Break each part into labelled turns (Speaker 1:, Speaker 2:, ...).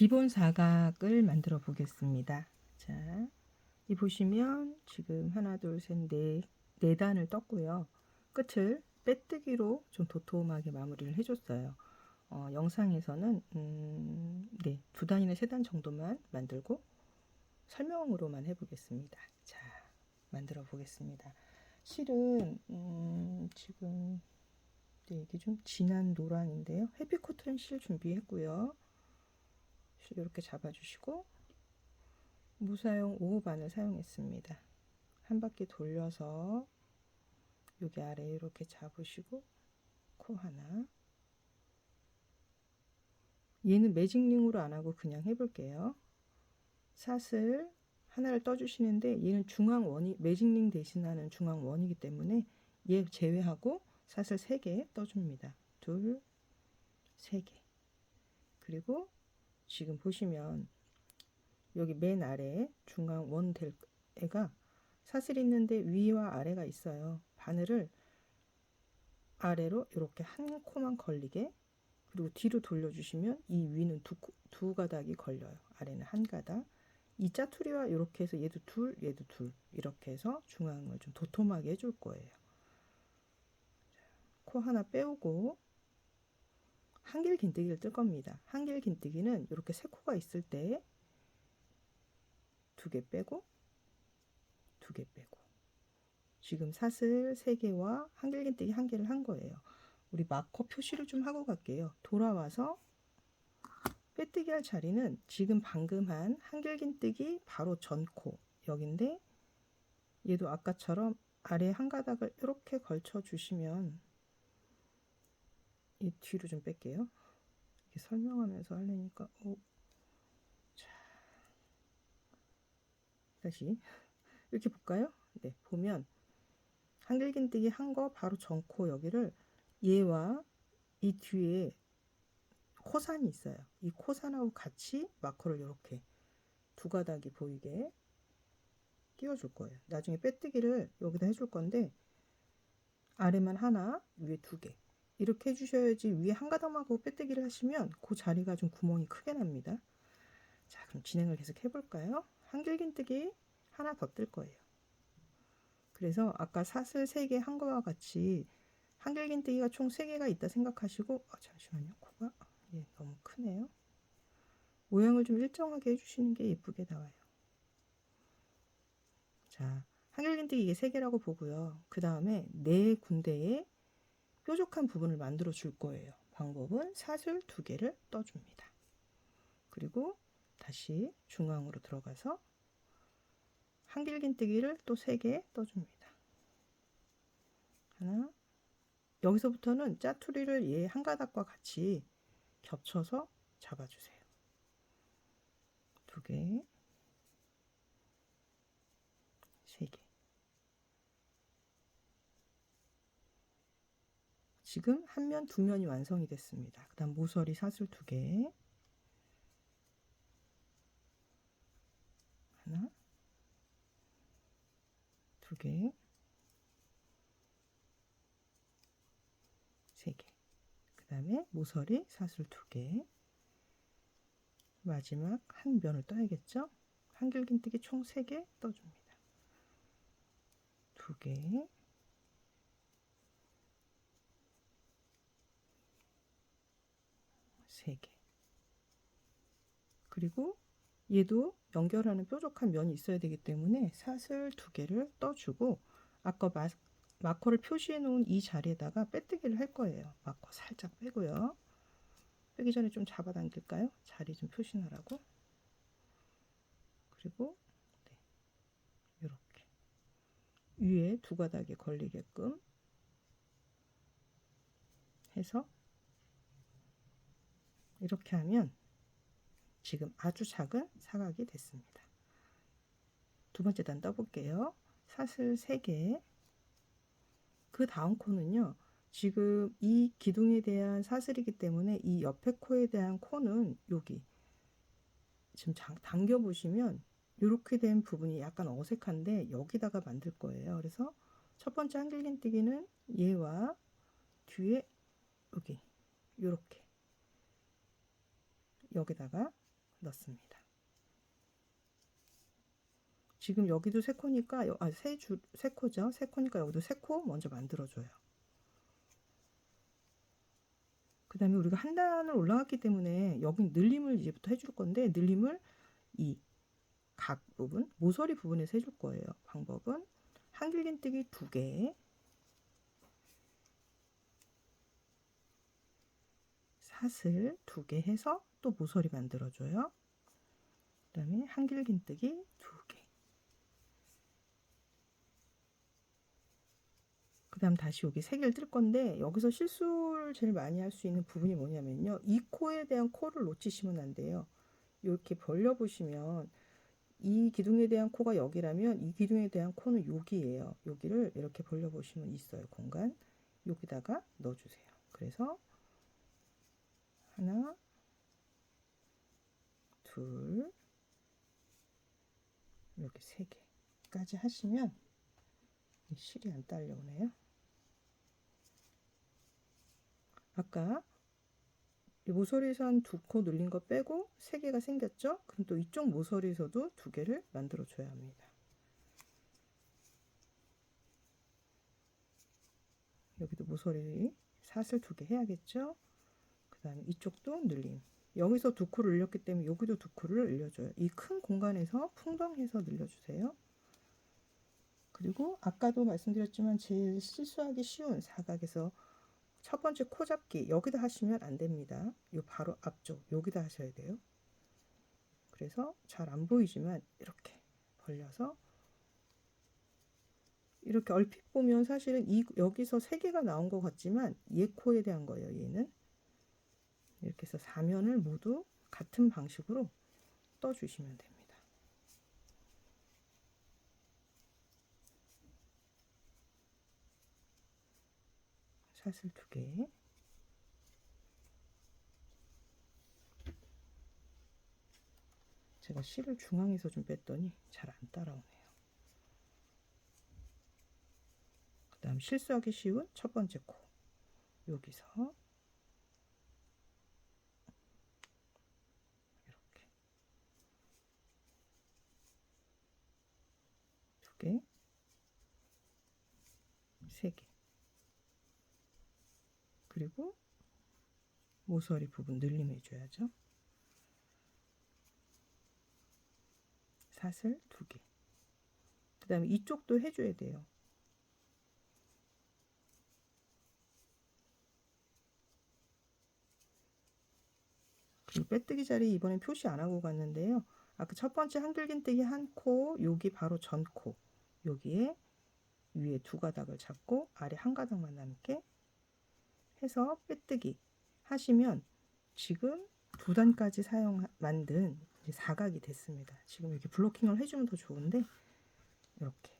Speaker 1: 기본 사각을 만들어 보겠습니다. 자, 이 보시면 지금 하나, 둘, 셋, 네, 네 단을 떴고요. 끝을 빼뜨기로 좀 도톰하게 마무리를 해줬어요. 어, 영상에서는 음, 네, 두 단이나 세 단 정도만 만들고 설명으로만 해보겠습니다. 자, 만들어 보겠습니다. 실은 음, 지금 네, 이게 좀 진한 노랑인데요. 헤비코튼 실 준비했고요. 실 이렇게 잡아주시고 무사용 5호반을 사용했습니다. 한 바퀴 돌려서 여기 아래 이렇게 잡으시고 코 하나 얘는 매직링으로 안 하고 그냥 해볼게요. 사슬 하나를 떠주시는데 얘는 중앙 원이 매직링 대신하는 중앙 원이기 때문에 얘 제외하고 사슬 3개 떠줍니다. 둘, 세 개. 그리고 지금 보시면 여기 맨 아래 중앙 원 될 애가 사슬 있는데 위와 아래가 있어요. 바늘을 아래로 이렇게 한 코만 걸리게 그리고 뒤로 돌려주시면 이 위는 두, 코- 두 가닥이 걸려요. 아래는 한 가닥. 이 짜투리와 이렇게 해서 얘도 둘, 얘도 둘 이렇게 해서 중앙을 좀 도톰하게 해줄 거예요. 코 하나 빼오고 한길 긴뜨기를 뜰 겁니다. 한길 긴뜨기는 이렇게 세 코가 있을 때 두 개 빼고 두 개 빼고 지금 사슬 세 개와 한길 긴뜨기 한 개를 한 거예요. 우리 마커 표시를 좀 하고 갈게요. 돌아와서 빼뜨기 할 자리는 지금 방금 한 한길 긴뜨기 바로 전코 여긴데 얘도 아까처럼 아래 한 가닥을 이렇게 걸쳐 주시면 이 뒤로 좀 뺄게요. 설명하면서 하려니까 오. 자. 다시 이렇게 볼까요? 네, 보면 한길긴뜨기 한 거 바로 전코 여기를 얘와 이 뒤에 코산이 있어요. 이 코산하고 같이 마커를 이렇게 두 가닥이 보이게 끼워줄 거예요. 나중에 빼뜨기를 여기다 해줄 건데 아래만 하나, 위에 두 개. 이렇게 해주셔야지 위에 한 가닥만 하고 빼뜨기를 하시면 그 자리가 좀 구멍이 크게 납니다. 자, 그럼 진행을 계속 해볼까요? 한길긴뜨기 하나 더 뜰 거예요. 그래서 아까 사슬 3개 한 거와 같이 한길긴뜨기가 총 3개가 있다 생각하시고 아, 잠시만요. 코가 예, 너무 크네요. 모양을 좀 일정하게 해주시는 게 예쁘게 나와요. 자, 한길긴뜨기 이게 3개라고 보고요. 그 다음에 네 군데에 뾰족한 부분을 만들어 줄 거예요. 방법은 사슬 두 개를 떠줍니다. 그리고 다시 중앙으로 들어가서 한길긴뜨기를 또 세 개 떠줍니다. 하나. 여기서부터는 짜투리를 얘 한 가닥과 같이 겹쳐서 잡아주세요. 두 개, 세 개. 지금 한 면, 두 면이 완성이 됐습니다. 그 다음 모서리 사슬 두 개. 하나, 두 개, 세 개. 그 다음에 모서리 사슬 두 개. 마지막 한 면을 떠야겠죠? 한길긴뜨기 총 세 개 떠줍니다. 두 개, 세 개. 그리고 얘도 연결하는 뾰족한 면이 있어야 되기 때문에 사슬 두 개를 떠주고 아까 마, 마커를 표시해 놓은 이 자리에다가 빼뜨기를 할 거예요. 마커 살짝 빼고요. 빼기 전에 좀 잡아당길까요? 자리 좀 표시하라고. 그리고 네, 이렇게 위에 두 가닥에 걸리게끔 해서 이렇게 하면 지금 아주 작은 사각이 됐습니다. 두 번째 단 떠볼게요. 사슬 3개. 그 다음 코는요. 지금 이 기둥에 대한 사슬이기 때문에 이 옆에 코에 대한 코는 여기 지금 장- 당겨 보시면 이렇게 된 부분이 약간 어색한데 여기다가 만들 거예요. 그래서 첫 번째 한길긴뜨기는 얘와 뒤에 여기 이렇게 여기다가 넣습니다. 지금 여기도 세 코니까 여- 아, 세 줄, 세 코죠. 세 코니까 여기도 세 코 먼저 만들어줘요. 그 다음에 우리가 한 단을 올라갔기 때문에 여기 늘림을 이제부터 해줄 건데 늘림을 이 각 부분, 모서리 부분에서 해줄 거예요. 방법은 한 길긴뜨기 두 개, 사슬 두개 해서 또 모서리 만들어줘요. 그 다음에 한길긴뜨기 두 개. 그 다음 다시 여기 세 개를 뜰 건데 여기서 실수를 제일 많이 할 수 있는 부분이 뭐냐면요. 이 코에 대한 코를 놓치시면 안 돼요. 이렇게 벌려보시면 이 기둥에 대한 코가 여기라면 이 기둥에 대한 코는 여기예요. 여기를 이렇게 벌려보시면 있어요. 공간. 여기다가 넣어주세요. 그래서 하나, 둘, 이렇게 세 개까지 하시면 이 실이 안 딸려오네요. 아까 한두코 늘린 거 빼고 세 개가 생겼죠? 그럼 또 이쪽 모서리에서도 두 개를 만들어 줘야 합니다. 여기도 모서리 사슬 두 개 해야겠죠? 그 다음에 이쪽도 늘림. 여기서 두 코를 늘렸기 때문에 여기도 두 코를 늘려줘요. 이 큰 공간에서 풍덩해서 늘려주세요. 그리고 아까도 말씀드렸지만 제일 실수하기 쉬운 사각에서 첫 번째 코 잡기 여기다 하시면 안 됩니다. 요 바로 앞쪽 여기다 하셔야 돼요. 그래서 잘 안 보이지만 이렇게 벌려서 이렇게 얼핏 보면 사실은 이 여기서 세 개가 나온 것 같지만 얘 코에 대한 거예요. 얘는 이렇게 해서 사면을 모두 같은 방식으로 떠주시면 됩니다. 사슬 두 개. 제가 실을 중앙에서 좀 뺐더니 잘 안 따라오네요. 그 다음 실수하기 쉬운 첫 번째 코. 여기서 이렇게 두 개, 세 개. 그리고 모서리 부분 늘림 해 줘야죠. 사슬 두 개. 그 다음에 이쪽도 해줘야 돼요. 그리고 빼뜨기 자리 이번엔 표시 안 하고 갔는데요. 아까 첫 번째 한길긴뜨기 한 코, 여기 바로 전 코. 여기에 위에 두 가닥을 잡고 아래 한 가닥만 남게 해서 빼뜨기 하시면 지금 두 단까지 사용 만든 사각이 됐습니다. 지금 이렇게 블로킹을 해주면 더 좋은데 이렇게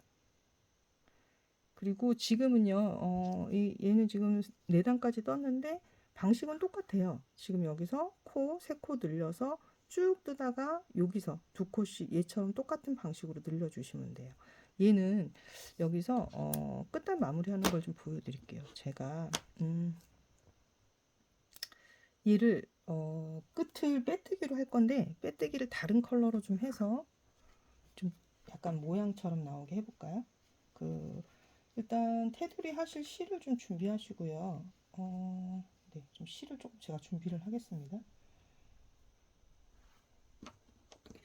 Speaker 1: 그리고 지금은요 어, 이, 얘는 지금 네 단까지 떴는데 방식은 똑같아요. 지금 여기서 코 세 코 늘려서 쭉 뜨다가 여기서 두 코씩 얘처럼 똑같은 방식으로 늘려주시면 돼요. 얘는 여기서 어, 끝단 마무리하는 걸 좀 보여드릴게요. 제가 음, 얘를 어, 끝을 빼뜨기로 할 건데 빼뜨기를 다른 컬러로 좀 해서 좀 약간 모양처럼 나오게 해볼까요? 그 일단 테두리 하실 실을 좀 준비하시고요. 어, 네, 좀 실을 조금 제가 준비를 하겠습니다.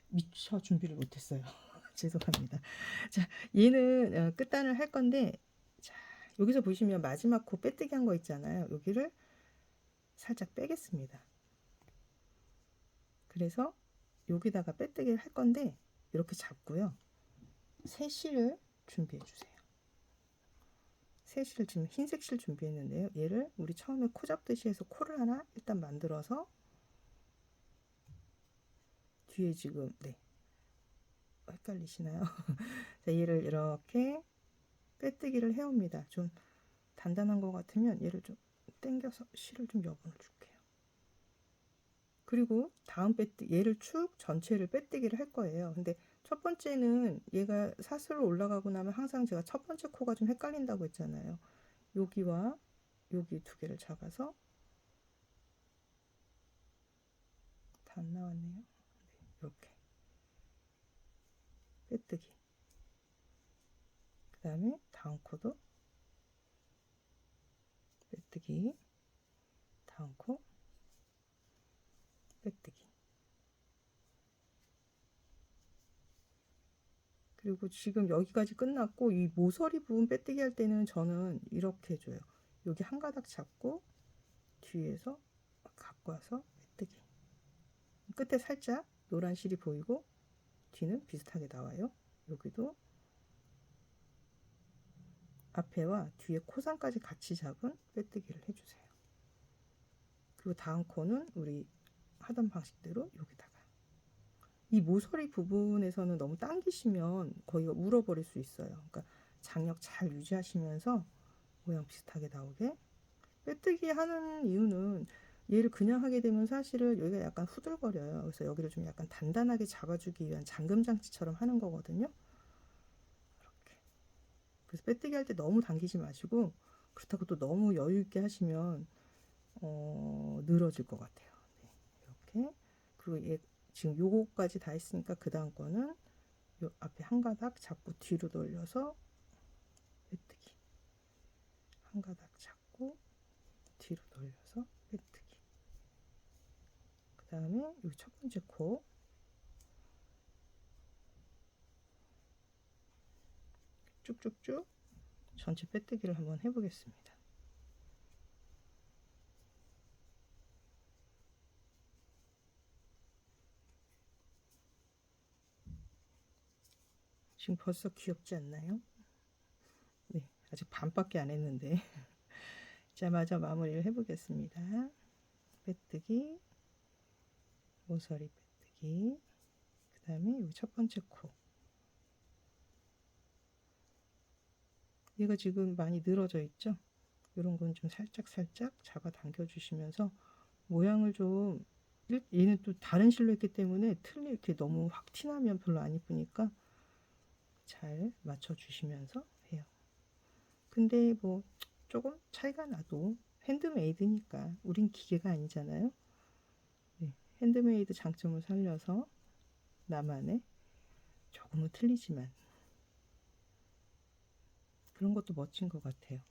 Speaker 1: 미처 준비를 못했어요. 죄송합니다. 자, 얘는 어, 끝단을 할 건데, 자, 여기서 보시면 마지막 코 빼뜨기 한 거 있잖아요. 여기를 살짝 빼겠습니다. 그래서 여기다가 빼뜨기를 할 건데, 이렇게 잡고요. 새 실을 준비해 주세요. 새 실을 지금 흰색 실 준비했는데요. 얘를 우리 처음에 코 잡듯이 해서 코를 하나 일단 만들어서 뒤에 지금 네 헷갈리시나요? 자, 얘를 이렇게 빼뜨기를 해옵니다. 좀 단단한 것 같으면 얘를 좀 당겨서 실을 좀 여분을 줄게요. 그리고 다음 빼뜨 얘를 축 전체를 빼뜨기를 할 거예요. 근데 첫 번째는 얘가 사슬로 올라가고 나면 항상 제가 첫 번째 코가 좀 헷갈린다고 했잖아요. 여기와 여기 두 개를 잡아서 다 안 나왔네요. 네. 이렇게 빼뜨기 그 다음에 다음 코도 빼뜨기 다음 코 빼뜨기 그리고 지금 여기까지 끝났고 이 모서리 부분 빼뜨기 할 때는 저는 이렇게 해줘요. 여기 한 가닥 잡고 뒤에서 갖고 와서 빼뜨기 끝에 살짝 노란 실이 보이고 뒤는 비슷하게 나와요. 여기도 앞에와 뒤에 코상까지 같이 잡은 빼뜨기를 해주세요. 그리고 다음 코는 우리 하던 방식대로 여기다가. 이 모서리 부분에서는 너무 당기시면 거기가 울어버릴 수 있어요. 그러니까 장력 잘 유지하시면서 모양 비슷하게 나오게. 빼뜨기 하는 이유는 얘를 그냥 하게 되면 사실은 여기가 약간 후들거려요. 그래서 여기를 좀 약간 단단하게 잡아주기 위한 잠금 장치처럼 하는 거거든요. 이렇게. 그래서 빼뜨기 할 때 너무 당기지 마시고 그렇다고 또 너무 여유 있게 하시면 어, 늘어질 것 같아요. 네, 이렇게. 그리고 얘 지금 요거까지 다 했으니까 그 다음 거는 요 앞에 한 가닥 잡고 뒤로 돌려서 빼뜨기. 한 가닥 잡고 뒤로. 그 다음에 여기 첫 번째 코 쭉쭉쭉 전체 빼뜨기를 한번 해보겠습니다. 지금 벌써 귀엽지 않나요? 네, 아직 반밖에 안 했는데. 자, 마저 마무리를 해보겠습니다. 빼뜨기, 모서리 빼뜨기, 그 다음에 여기 첫 번째 코. 얘가 지금 많이 늘어져 있죠? 이런 건 좀 살짝 살짝 잡아 당겨 주시면서 모양을 좀 얘는 또 다른 했기 때문에 틀리 이렇게 너무 확 티나면 별로 안 이쁘니까 잘 맞춰 주시면서 해요. 근데 뭐 조금 차이가 나도 핸드메이드니까 우린 기계가 아니잖아요. 네, 핸드메이드 장점을 살려서 나만의 조금은 틀리지만 그런 것도 멋진 것 같아요.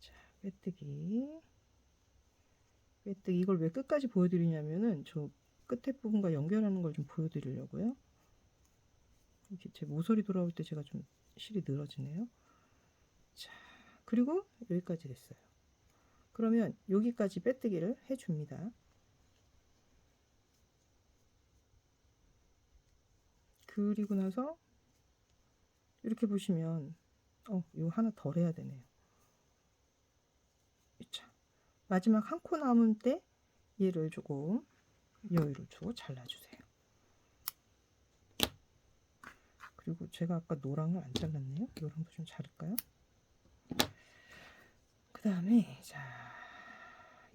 Speaker 1: 자, 빼뜨기. 빼뜨기. 이걸 왜 끝까지 보여드리냐면은 저 끝에 부분과 연결하는 걸 좀 보여드리려고요. 이렇게 제 모서리 돌아올 때 제가 좀 실이 늘어지네요. 자, 그리고 여기까지 됐어요. 그러면 여기까지 빼뜨기를 해줍니다. 그리고 나서 이렇게 보시면 어, 이거 하나 덜 해야 되네요. 자, 마지막 한 코 남은 때 얘를 조금 여유를 주고 잘라주세요. 그리고 제가 아까 노랑을 안 잘랐네요. 노랑도 좀 자를까요? 그 다음에 자,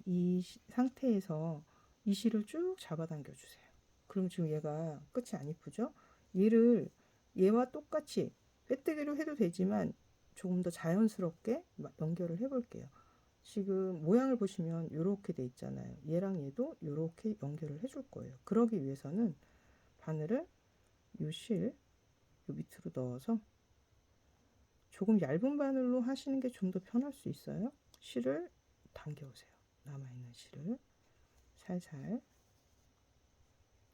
Speaker 1: 이 시- 상태에서 이 실을 쭉 잡아당겨 주세요. 그럼 지금 얘가 끝이 안 이쁘죠? 얘를 얘와 똑같이 빼뜨기로 해도 되지만 조금 더 자연스럽게 마- 연결을 해볼게요. 지금 모양을 보시면 이렇게 돼 있잖아요. 얘랑 얘도 이렇게 연결을 해줄 거예요. 그러기 위해서는 바늘을 요 실, 요 밑으로 넣어서 조금 얇은 바늘로 하시는 게 좀 더 편할 수 있어요. 실을 당겨오세요. 남아있는 실을 살살.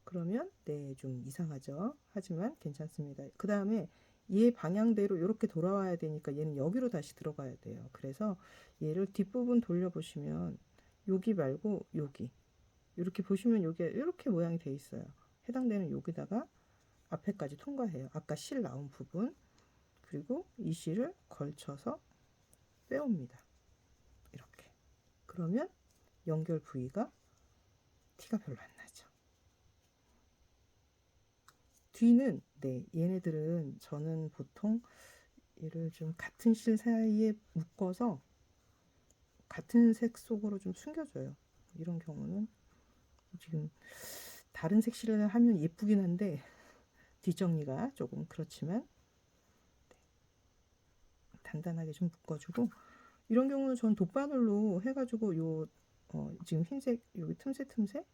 Speaker 1: 그러면 네, 좀 이상하죠. 하지만 괜찮습니다. 그 다음에 얘 방향대로 이렇게 돌아와야 되니까 얘는 여기로 다시 들어가야 돼요. 그래서 얘를 뒷부분 돌려보시면 여기 말고 여기 이렇게 보시면 여기 이렇게 모양이 돼 있어요. 해당되는 여기다가 앞에까지 통과해요. 아까 실 나온 부분 그리고 이 실을 걸쳐서 빼옵니다. 이렇게 그러면 연결 부위가 티가 별로 안 나죠. 뒤는 네 얘네들은 저는 보통 얘를 좀 같은 실 사이에 묶어서 같은 색 속으로 좀 숨겨줘요. 이런 경우는 지금 다른 색 실을 하면 예쁘긴 한데 뒷정리가 조금 그렇지만 네. 단단하게 좀 묶어주고 이런 경우는 전 돗바늘로 해가지고 요 어, 지금 흰색 여기 틈새 틈새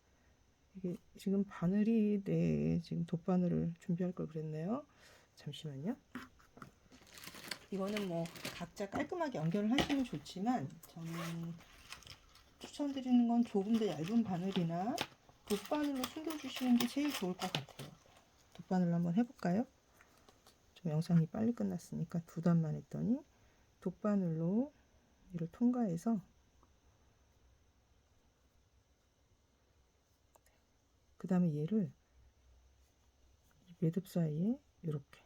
Speaker 1: 이게 지금 바늘이 네 지금 돗바늘을 준비할 걸 그랬네요. 잠시만요. 이거는 뭐 각자 깔끔하게 연결을 하시면 좋지만 저는 추천드리는 건 조금 더 얇은 바늘이나 돗바늘로 숨겨주시는 게 제일 좋을 것 같아요. 돗바늘로 한번 해볼까요? 좀 영상이 빨리 끝났으니까 두 단만 했더니 돗바늘로 이를 통과해서 다음에 얘를 이 매듭 사이에 이렇게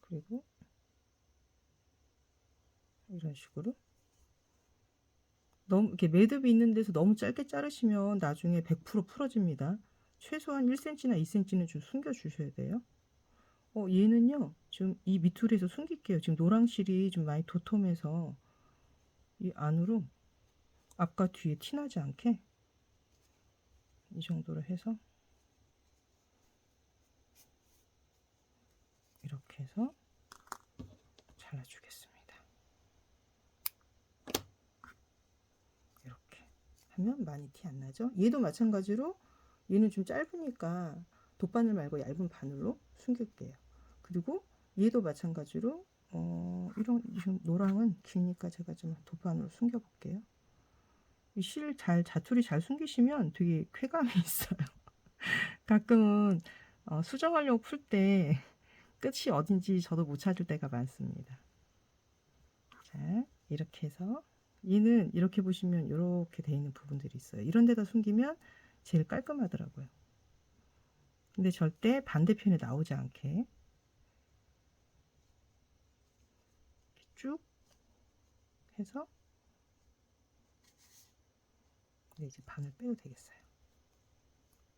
Speaker 1: 그리고 이런 식으로 너무 이렇게 매듭이 있는 데서 너무 짧게 자르시면 나중에 100% 풀어집니다. 최소한 1cm나 2cm는 좀 숨겨 주셔야 돼요. 어, 얘는요. 지금 이 밑줄에서 숨길게요. 지금 노랑실이 좀 많이 도톰해서 이 안으로 앞과 뒤에 티나지 않게 이 정도로 해서 이렇게 해서 잘라주겠습니다. 이렇게 하면 많이 티 안 나죠? 얘도 마찬가지로 얘는 좀 짧으니까 돗바늘 말고 얇은 바늘로 숨길게요. 그리고 얘도 마찬가지로 어, 이런 지금 노랑은 기니까 제가 좀 돗바늘로 숨겨 볼게요. 이실잘 자투리 잘 숨기시면 되게 쾌감이 있어요. 가끔은 어, 수정하려고 풀 때 끝이 어딘지 저도 못 찾을 때가 많습니다. 자, 이렇게 해서 얘는 이렇게 보시면 이렇게 돼 있는 부분들이 있어요. 이런 데다 숨기면 제일 깔끔하더라고요. 근데 절대 반대편에 나오지 않게 이렇게 쭉 해서 네, 이제 바늘 빼도 되겠어요.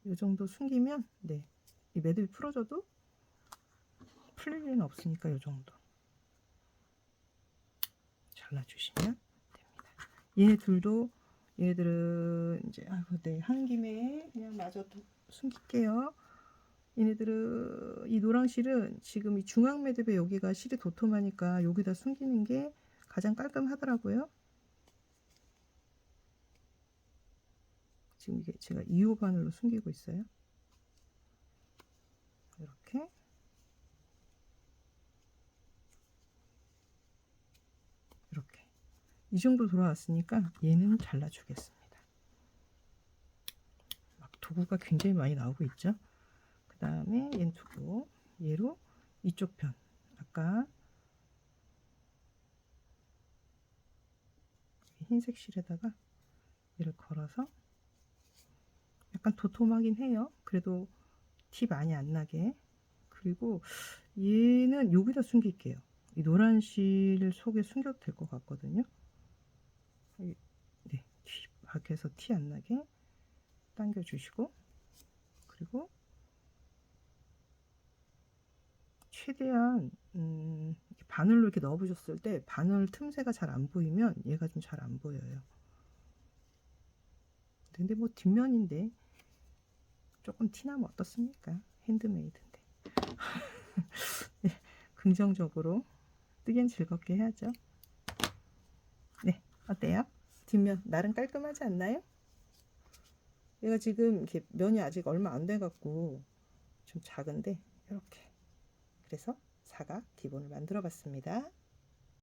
Speaker 1: 이 정도 숨기면 네, 이 매듭이 풀어져도 풀릴 일은 없으니까 이 정도 잘라주시면 됩니다. 얘네 둘도 얘네들은 이제 아이고 네한 김에 그냥 마저 도- 숨길게요. 얘네들은 이 노랑 실은 지금 이 중앙 매듭에 여기가 실이 도톰하니까 여기다 숨기는 게 가장 깔끔하더라고요. 지금 이게 제가 2호 바늘로 숨기고 있어요. 이렇게 이렇게 이 정도 돌아왔으니까 얘는 잘라주겠습니다. 막 도구가 굉장히 많이 나오고 있죠. 그 다음에 얘는 두고 얘로 이쪽 편 아까 흰색 실에다가 얘를 걸어서 약간 도톰하긴 해요. 그래도 티 많이 안 나게. 그리고 얘는 여기다 숨길게요. 이 노란 실 속에 숨겨도 될 것 같거든요. 이- 네, 뒤 밖에서 티 안 나게 당겨 주시고 그리고 최대한 음, 바늘로 이렇게 넣어보셨을 때 바늘 틈새가 잘 안 보이면 얘가 좀 잘 안 보여요. 근데 뭐 뒷면인데 조금 티나면 어떻습니까? 핸드메이드인데. 네, 긍정적으로 뜨긴 즐겁게 해야죠. 네, 어때요? 뒷면 나름 깔끔하지 않나요? 얘가 지금 이렇게 면이 아직 얼마 안 돼갖고 좀 작은데 이렇게 그래서 사각 기본을 만들어 봤습니다.